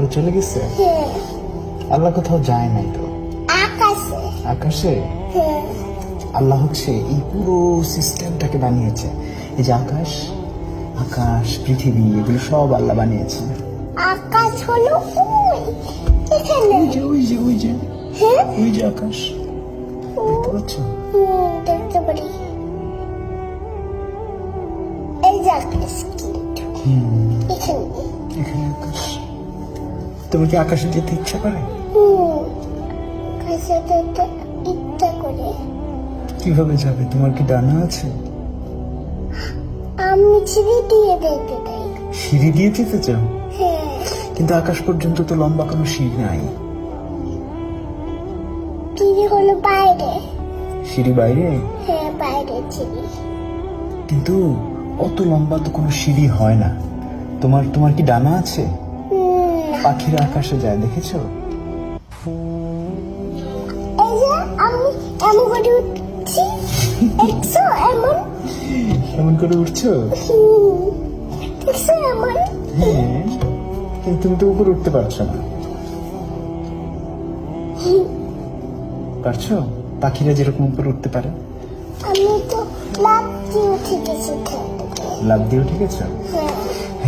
উপরে চলে গেছে? আল্লাহ কোথাও যায় নাই তো? আকাশে। আকাশে? আল্লাহ হচ্ছে এই পুরো সিস্টেমটাকে বানিয়েছে। এই যে আকাশ আকাশ পৃথিবী এগুলো সব আল্লাহ বানিয়েছে। আকাশ হলো ওই এখানে। ওই যে ওই যে ওই যে। ওই যে আকাশ। দেখতে পাচ্ছ? দেখতে পারি। এই যে আকাশ এখানে। এখানে আকাশ। তোমার কি আকাশে যেতে ইচ্ছা করে? আকাশে যেতে ইচ্ছা করে। কীভাবে যাবে? তোমার কি ডানা আছে? আমি ছিঁড়ে দিয়ে দেখতে চাই। সিঁড়ি দিয়ে যেতে চাও? হ্যাঁ। কিন্তু আকাশ পর্যন্ত তো লম্বা কোনো সিঁড়ি নাই। চিড়ি হলো বাইরে। সিঁড়ি বাইরে? হ্যাঁ বাইরে কিন্তু অত লম্বা তো কোনো সিঁড়ি হয় না। তোমার তোমার কি ডানা আছে? পাখিরা আকাশে যায় দেখেছ? এমন করে উঠছি? হ্যাঁ কিন্তু তুমি তো উপরে উঠতে পারছ না। পারছ? পাখিরা যেরকম উপরে উঠতে পারে। আমি তো লাভ দিয়ে উঠে গেছি লাভ দিয়ে উঠে গেছো? হ্যাঁ।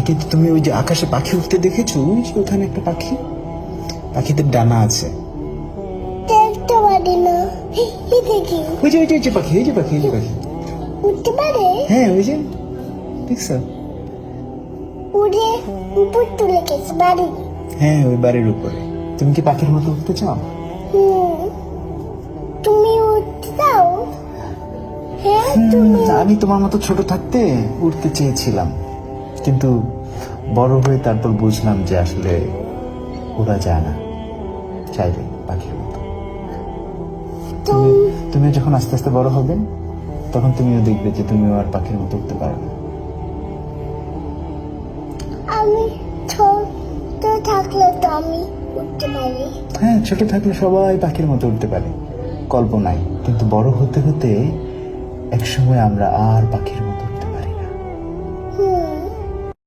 কিন্তু তুমি ওই যে আকাশে পাখি উঠতে দেখেছ ওই যে ওখানে একটা পাখি? পাখিদের ডানা আছে। দেখতে পারি না। দেখি ওই যে ওই যে পাখি ওই যে পাখি ওই যে পাখি। উঠতে পারে? হ্যাঁ ওই যে। দেখছ? উড়ে উপর তুলে গেছে বাড়ি। হ্যাঁ ওই বাড়ির উপরে। তুমি কি পাখির মতো উঠতে চাও? তুমি উঠতে দাও। হ্যাঁ তুমি আমি তোমার মতো ছোট থাকতে উঠতে চেয়েছিলাম। কিন্তু বড় হয়ে তারপর বুঝলাম যে আসলে ওরা যায় না। চাইলে পাখির মতো। তুমি তুমি যখন আস্তে আস্তে বড় হবে তখন তুমিও দেখবে যে তুমিও আর পাখির মতো উঠতে পারো না। আমি ছোট থাকলে তো আমি উঠতে পারি। হ্যাঁ ছোট থাকলে সবাই পাখির মতো উঠতে পারে। কল্পনায়। কিন্তু বড় হতে হতে একসময় আমরা আর পাখির মতো